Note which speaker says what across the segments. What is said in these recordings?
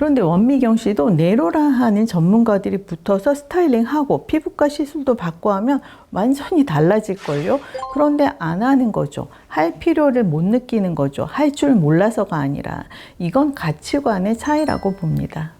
Speaker 1: 그런데 원미경 씨도 네로라 하는 전문가들이 붙어서 스타일링하고 피부과 시술도 받고 하면 완전히 달라질걸요? 그런데 안 하는 거죠. 할 필요를 못 느끼는 거죠. 할 줄 몰라서가 아니라. 이건 가치관의 차이라고 봅니다.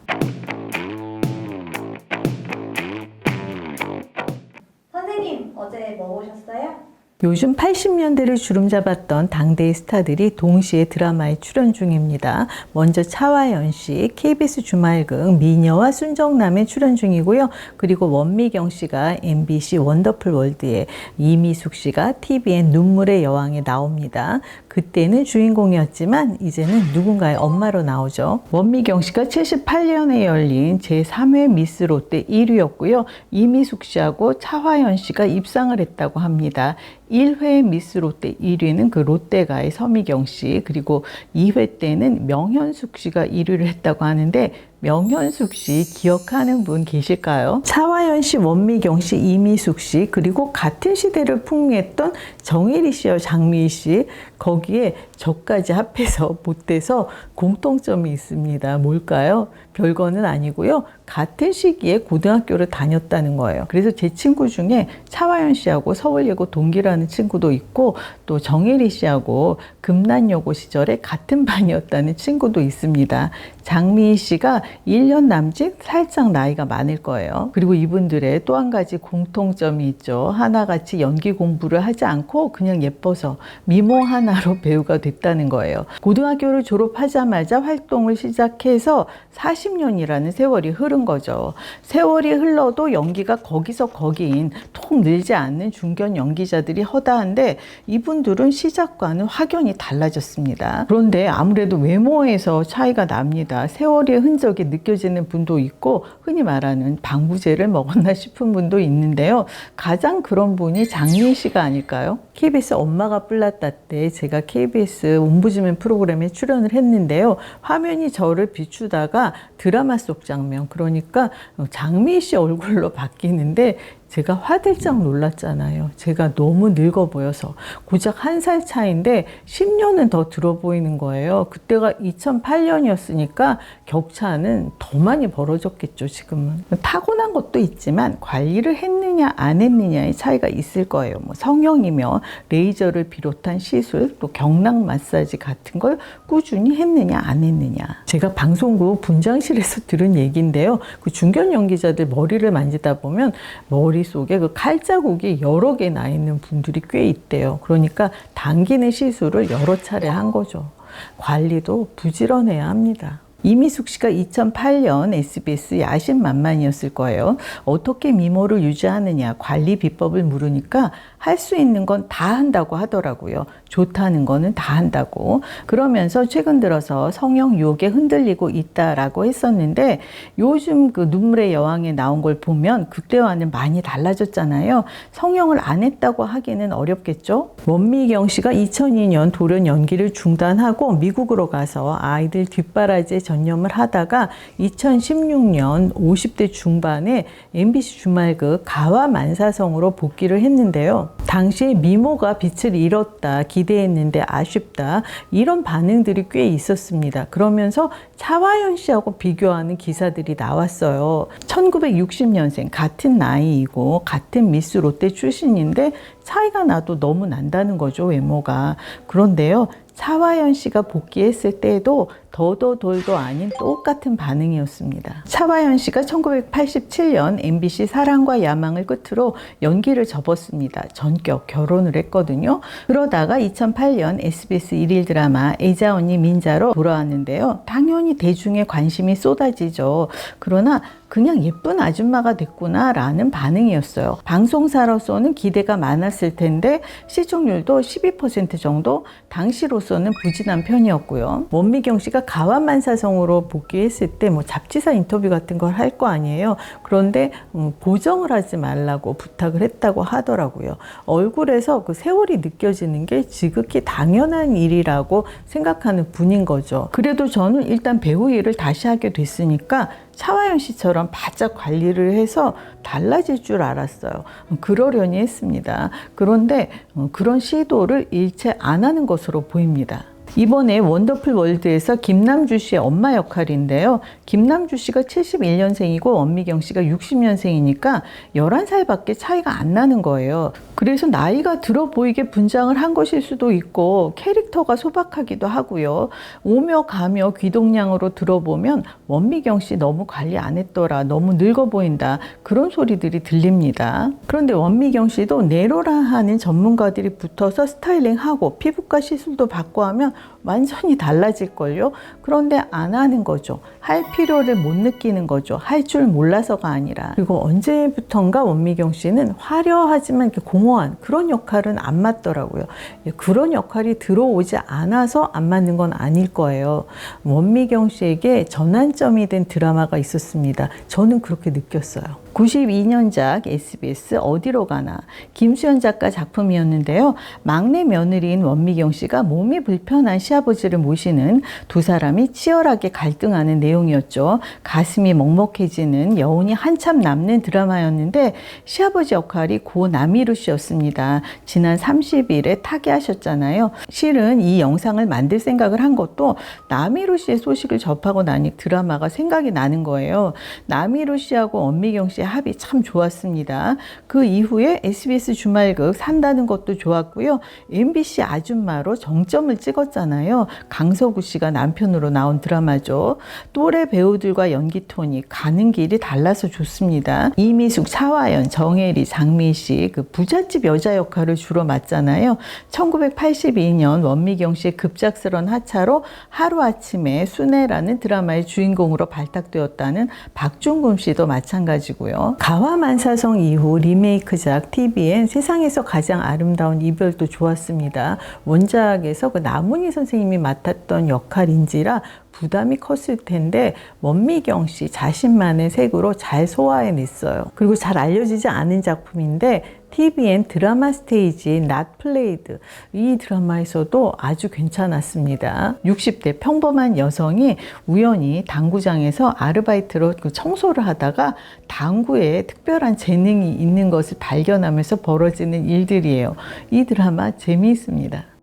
Speaker 2: 선생님 어제 뭐 보셨어요?
Speaker 1: 요즘 80년대를 주름 잡았던 당대의 스타들이 동시에 드라마에 출연 중입니다. 먼저 차화연 씨, KBS 주말극 미녀와 순정남에 출연 중이고요. 그리고 원미경 씨가 MBC 원더풀 월드에 이미숙 씨가 TVN 눈물의 여왕에 나옵니다. 그때는 주인공이었지만 이제는 누군가의 엄마로 나오죠. 원미경 씨가 78년에 열린 제3회 미스 롯데 1위였고요. 이미숙 씨하고 차화연 씨가 입상을 했다고 합니다. 1회 미스 롯데 1위는 그 롯데가의 서미경 씨, 그리고 2회 때는 명현숙 씨가 1위를 했다고 하는데 명현숙 씨 기억하는 분 계실까요? 차화연 씨, 원미경 씨, 이미숙 씨, 그리고 같은 시대를 풍미했던 정혜리 씨와 장미희 씨, 거기에 저까지 합해서 못돼서 공통점이 있습니다. 뭘까요? 별거는 아니고요. 같은 시기에 고등학교를 다녔다는 거예요. 그래서 제 친구 중에 차화연 씨하고 서울예고 동기라는 친구도 있고 또 정혜리 씨하고 금난여고 시절에 같은 반이었다는 친구도 있습니다. 장미희 씨가 1년 남짓 살짝 나이가 많을 거예요. 그리고 이분들의 또 한 가지 공통점이 있죠. 하나같이 연기 공부를 하지 않고 그냥 예뻐서 미모 하나로 배우가 됐다는 거예요. 고등학교를 졸업하자마자 활동을 시작해서 40년이라는 세월이 흐른 거죠. 세월이 흘러도 연기가 거기서 거기인 통 늘지 않는 중견 연기자들이 허다한데 이분들은 시작과는 확연히 달라졌습니다. 그런데 아무래도 외모에서 차이가 납니다. 세월의 흔적이 느껴지는 분도 있고 흔히 말하는 방부제를 먹었나 싶은 분도 있는데요. 가장 그런 분이 장민 씨가 아닐까요? KBS 엄마가 뿔났다 때 제가 KBS 옴부즈맨 프로그램에 출연을 했는데요. 화면이 저를 비추다가 드라마 속 장면, 그러니까 장미 씨 얼굴로 바뀌는데 제가 화들짝 놀랐잖아요. 제가 너무 늙어 보여서. 고작 한 살 차인데 10년은 더 들어 보이는 거예요. 그때가 2008년이었으니까 격차는 더 많이 벌어졌겠죠, 지금은. 타고난 것도 있지만 관리를 했느냐, 안 했느냐의 차이가 있을 거예요. 뭐 성형이며 레이저를 비롯한 시술, 또 경락 마사지 같은 걸 꾸준히 했느냐, 안 했느냐. 제가 방송국 분장실에서 들은 얘기인데요. 그 중견 연기자들 머리를 만지다 보면 머리 머릿속에 그 칼자국이 여러 개 나 있는 분들이 꽤 있대요. 그러니까 당기는 시술을 여러 차례 한 거죠. 관리도 부지런해야 합니다. 이미숙 씨가 2008년 SBS 야심만만이었을 거예요. 어떻게 미모를 유지하느냐, 관리 비법을 물으니까 할 수 있는 건 다 한다고 하더라고요. 좋다는 거는 다 한다고. 그러면서 최근 들어서 성형 유혹에 흔들리고 있다라고 했었는데 요즘 그 눈물의 여왕에 나온 걸 보면 그때와는 많이 달라졌잖아요. 성형을 안 했다고 하기는 어렵겠죠. 원미경 씨가 2002년 돌연 연기를 중단하고 미국으로 가서 아이들 뒷바라지에 전념을 하다가 2016년 50대 중반에 MBC 주말극 가와 만사성으로 복귀를 했는데요. 당시에 미모가 빛을 잃었다, 기대했는데 아쉽다, 이런 반응들이 꽤 있었습니다. 그러면서 차화연 씨하고 비교하는 기사들이 나왔어요. 1960년생, 같은 나이이고, 같은 미스 롯데 출신인데, 차이가 나도 너무 난다는 거죠, 외모가. 그런데요, 차화연 씨가 복귀했을 때에도 더더돌도 아닌 똑같은 반응이었습니다. 차화연 씨가 1987년 MBC 사랑과 야망을 끝으로 연기를 접었습니다. 전격 결혼을 했거든요. 그러다가 2008년 SBS 일일 드라마 애자 언니 민자로 돌아왔는데요. 당연히 대중의 관심이 쏟아지죠. 그러나 그냥 예쁜 아줌마가 됐구나 라는 반응이었어요. 방송사로서는 기대가 많았을 텐데 시청률도 12% 정도 당시로서는 부진한 편이었고요. 원미경 씨가 가완만사성으로 복귀했을 때 뭐 잡지사 인터뷰 같은 걸 할 거 아니에요. 그런데 음, 보정을 하지 말라고 부탁을 했다고 하더라고요. 얼굴에서 그 세월이 느껴지는 게 지극히 당연한 일이라고 생각하는 분인 거죠. 그래도 저는 일단 배우 일을 다시 하게 됐으니까 차화연 씨처럼 바짝 관리를 해서 달라질 줄 알았어요. 그러려니 했습니다. 그런데 어, 그런 시도를 일체 안 하는 것으로 보입니다. 이번에 원더풀 월드에서 김남주 씨의 엄마 역할인데요. 김남주 씨가 71년생이고 원미경 씨가 60년생이니까 11살밖에 차이가 안 나는 거예요. 그래서 나이가 들어 보이게 분장을 한 것일 수도 있고 캐릭터가 소박하기도 하고요. 오며 가며 귀동냥으로 들어보면 원미경 씨 너무 관리 안 했더라. 너무 늙어 보인다. 그런 소리들이 들립니다. 그런데 원미경 씨도 네로라 하는 전문가들이 붙어서 스타일링하고 피부과 시술도 받고 하면 완전히 달라질걸요? 그런데 안 하는 거죠. 할 필요를 못 느끼는 거죠. 할 줄 몰라서가 아니라. 그리고 언제부턴가 원미경 씨는 화려하지만 이렇게 공허한 그런 역할은 안 맞더라고요. 예, 그런 역할이 들어오지 않아서 안 맞는 건 아닐 거예요. 원미경 씨에게 전환점이 된 드라마가 있었습니다. 저는 그렇게 느꼈어요. 92년작 SBS 어디로 가나 김수현 작가 작품이었는데요. 막내 며느리인 원미경 씨가 몸이 불편한 시아버지를 모시는 두 사람이 치열하게 갈등하는 내 용이었죠. 가슴이 먹먹해지는 여운이 한참 남는 드라마였는데 시아버지 역할이 고 남희루 씨였습니다. 지난 30일에 타계하셨잖아요. 실은 이 영상을 만들 생각을 한 것도 남희루 씨의 소식을 접하고 나니 드라마가 생각이 나는 거예요. 남희루 씨하고 원미경 씨의 합이 참 좋았습니다. 그 이후에 SBS 주말극 산다는 것도 좋았고요. MBC 아줌마로 정점을 찍었잖아요. 강서구 씨가 남편으로 나온 드라마죠. 또래 배우들과 연기 톤이 가는 길이 달라서 좋습니다. 이미숙, 차화연, 정혜리, 장미 씨그 부잣집 여자 역할을 주로 맡잖아요. 1982년 원미경 씨의 급작스런 하차로 하루아침에 순애라는 드라마의 주인공으로 발탁되었다는 박중금 씨도 마찬가지고요. 가화만사성 이후 리메이크작 TVN 세상에서 가장 아름다운 이별도 좋았습니다. 원작에서 그 남은희 선생님이 맡았던 역할인지라 부담이 컸을 텐데 원미경 씨 자신만의 색으로 잘 소화해냈어요. 그리고 잘 알려지지 않은 작품인데 TVN 드라마 스테이지 Not Played 이 드라마에서도 아주 괜찮았습니다. 60대 평범한 여성이 우연히 당구장에서 아르바이트로 그 청소를 하다가 당구에 특별한 재능이 있는 것을 발견하면서 벌어지는 일들이에요. 이 드라마 재미있습니다.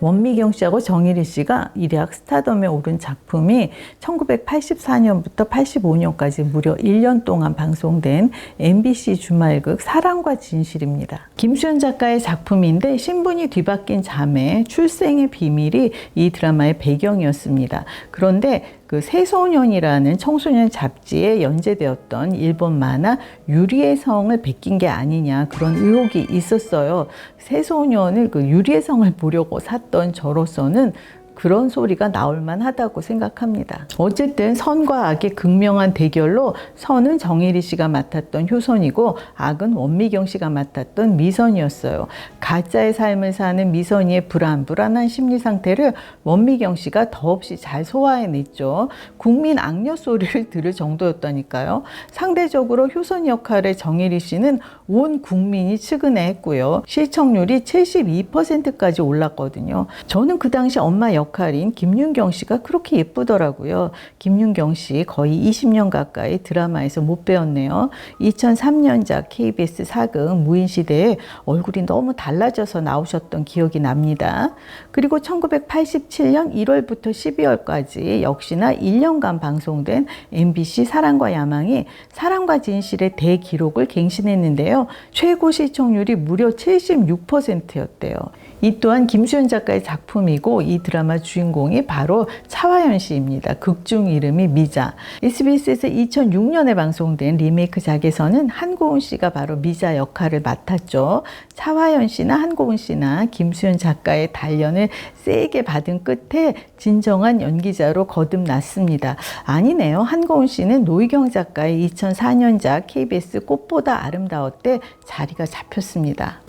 Speaker 1: 원미경 씨하고 정일희 씨가 일약 스타덤에 오른 작품이 1984년부터 85년까지 무려 1년 동안 방송된 MBC 주말극 사랑과 진실입니다. 김수현 작가의 작품인데 신분이 뒤바뀐 자매 출생의 비밀이 이 드라마의 배경이었습니다. 그런데 그 새소년이라는 청소년 잡지에 연재되었던 일본 만화 유리의 성을 베낀 게 아니냐 그런 의혹이 있었어요. 새소년을 그 유리의 성을 보려고 샀던 저로서는 그런 소리가 나올 만하다고 생각합니다. 어쨌든 선과 악의 극명한 대결로 선은 정혜리 씨가 맡았던 효선이고 악은 원미경 씨가 맡았던 미선이었어요. 가짜의 삶을 사는 미선이의 불안 불안한 심리 상태를 원미경 씨가 더없이 잘 소화해냈죠. 국민 악녀 소리를 들을 정도였다니까요. 상대적으로 효선 역할의 정혜리 씨는 온 국민이 측은해했고요. 시청률이 72%까지 올랐거든요. 저는 그 당시 엄마 역 할인 김윤경 씨가 그렇게 예쁘더라고요. 김윤경 씨 거의 20년 가까이 드라마에서 못 배웠네요. 2003년작 KBS 사극 무인시대에 얼굴이 너무 달라져서 나오셨던 기억이 납니다. 그리고 1987년 1월부터 12월까지 역시나 1년간 방송된 MBC 사랑과 야망이 사랑과 진실의 대기록을 갱신했는데요. 최고 시청률이 무려 76%였대요. 이 또한 김수현 작가의 작품이고 이 드라마 주인공이 바로 차화연 씨입니다. 극중 이름이 미자. SBS에서 2006년에 방송된 리메이크작에서는 한고은 씨가 바로 미자 역할을 맡았죠. 차화연 씨나 한고은 씨나 김수현 작가의 단련을 세게 받은 끝에 진정한 연기자로 거듭났습니다. 아니네요. 한고은 씨는 노희경 작가의 2004년작 KBS 꽃보다 아름다웠대 자리가 잡혔습니다.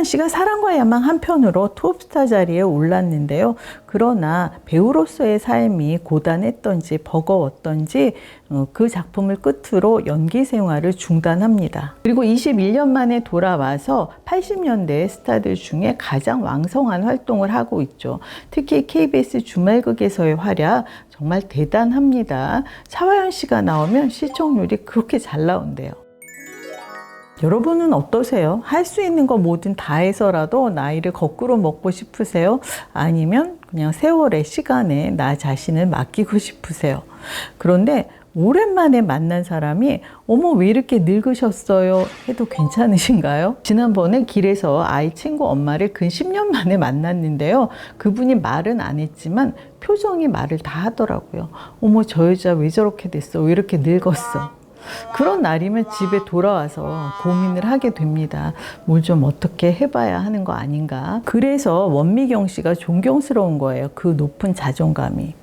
Speaker 1: 차화연 씨가 사랑과 야망 한 편으로 톱스타 자리에 올랐는데요. 그러나 배우로서의 삶이 고단했던지 버거웠던지 어, 그 작품을 끝으로 연기 생활을 중단합니다. 그리고 21년 만에 돌아와서 80년대 스타들 중에 가장 왕성한 활동을 하고 있죠. 특히 KBS 주말극에서의 활약 정말 대단합니다. 차화연 씨가 나오면 시청률이 그렇게 잘 나온대요. 여러분은 어떠세요? 할 수 있는 거 뭐든 다 해서라도 나이를 거꾸로 먹고 싶으세요? 아니면 그냥 세월의 시간에 나 자신을 맡기고 싶으세요. 그런데 오랜만에 만난 사람이 어머 왜 이렇게 늙으셨어요 해도 괜찮으신가요? 지난번에 길에서 아이 친구 엄마를 근 10년 만에 만났는데요. 그분이 말은 안 했지만 표정이 말을 다 하더라고요. 어머 저 여자 왜 저렇게 됐어? 왜 이렇게 늙었어? 그런 날이면 집에 돌아와서 고민을 하게 됩니다. 뭘 좀 어떻게 해봐야 하는 거 아닌가. 그래서 원미경 씨가 존경스러운 거예요. 그 높은 자존감이.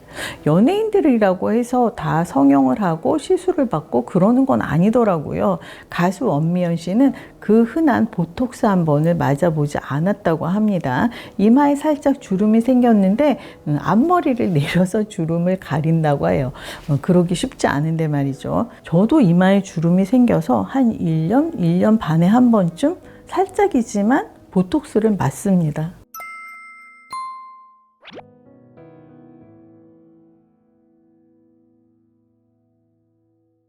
Speaker 1: 연예인들이라고 해서 다 성형을 하고 시술을 받고 그러는 건 아니더라고요. 가수 원미연 씨는 그 흔한 보톡스 한 번을 맞아보지 않았다고 합니다. 이마에 살짝 주름이 생겼는데 음, 앞머리를 내려서 주름을 가린다고 해요. 어, 그러기 쉽지 않은데 말이죠. 저도 이마에 주름이 생겨서 한 1년, 1년 반에 한 번쯤 살짝이지만 보톡스를 맞습니다.